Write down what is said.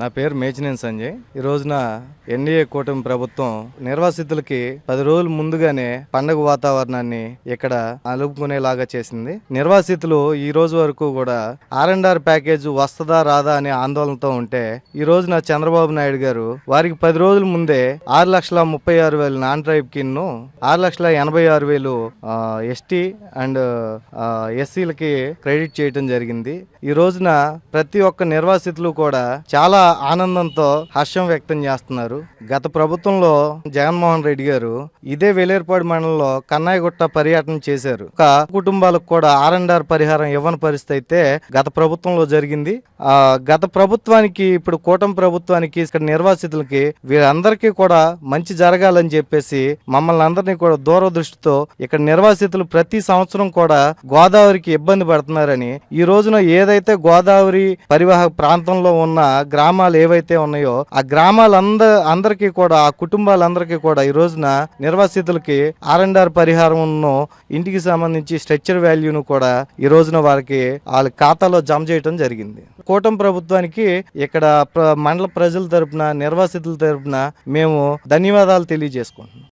నా పేరు మేచినేని సంజయ్. ఈ రోజున ఎన్డీఏ కూటమి ప్రభుత్వం నిర్వాసితులకి పది రోజుల ముందుగానే పండగ వాతావరణాన్ని ఇక్కడ అలుపుకునేలాగా చేసింది. నిర్వాసితులు ఈ రోజు వరకు కూడా ఆర్ అండ్ ఆర్ ప్యాకేజ్ వస్తుందా రాదా అనే ఆందోళనతో ఉంటే ఈ రోజున చంద్రబాబు నాయుడు గారు వారికి పది రోజుల ముందే ఆరు లక్షల ముప్పై ఆరు వేలు నాన్ ట్రైబ్ కిన్ను ఆరు లక్షల ఎనభై ఆరు వేలు ఎస్టీ అండ్ ఎస్సీలకి క్రెడిట్ చేయటం జరిగింది. ఈ రోజున ప్రతి ఒక్క నిర్వాసితులు కూడా చాలా ఆనందంతో హర్షం వ్యక్తం చేస్తున్నారు. గత ప్రభుత్వంలో జగన్మోహన్ రెడ్డి గారు ఇదే వేలేరుపాడు మండలంలో కన్నాయగుట్ట పర్యటన చేశారు. ఒక కుటుంబాలకు కూడా ఆర్ అండ్ ఆర్ పరిహారం ఇవ్వని పరిస్థితి అయితే గత ప్రభుత్వంలో జరిగింది. ఆ గత ప్రభుత్వానికి ఇప్పుడు కూటమి ప్రభుత్వానికి ఇక్కడ నిర్వాసితులకి వీరందరికీ కూడా మంచి జరగాలని చెప్పేసి మమ్మల్ని అందరినీ కూడా దూరదృష్టితో ఇక్కడ నిర్వాసితులు ప్రతి సంవత్సరం కూడా గోదావరికి ఇబ్బంది పడుతున్నారని ఈ రోజున ఏదైతే గోదావరి పరివాహక ప్రాంతంలో ఉన్న గ్రామాలు ఏవైతే ఉన్నాయో ఆ గ్రామాలంద అందరికీ కూడా ఆ కుటుంబాలందరికీ కూడా ఈ రోజున నిర్వాసితులకి ఆర్ అండ్ ఆర్ పరిహారంను ఇంటికి సంబంధించి స్ట్రక్చర్ వాల్యూను కూడా ఈ రోజున వారికి వాళ్ళ ఖాతాలో జమ చేయడం జరిగింది. కూటమి ప్రభుత్వానికి ఇక్కడ ప్ర- మండల ప్రజల తరపున నిర్వాసితుల తరపున మేము ధన్యవాదాలు తెలియజేసుకుంటున్నాం.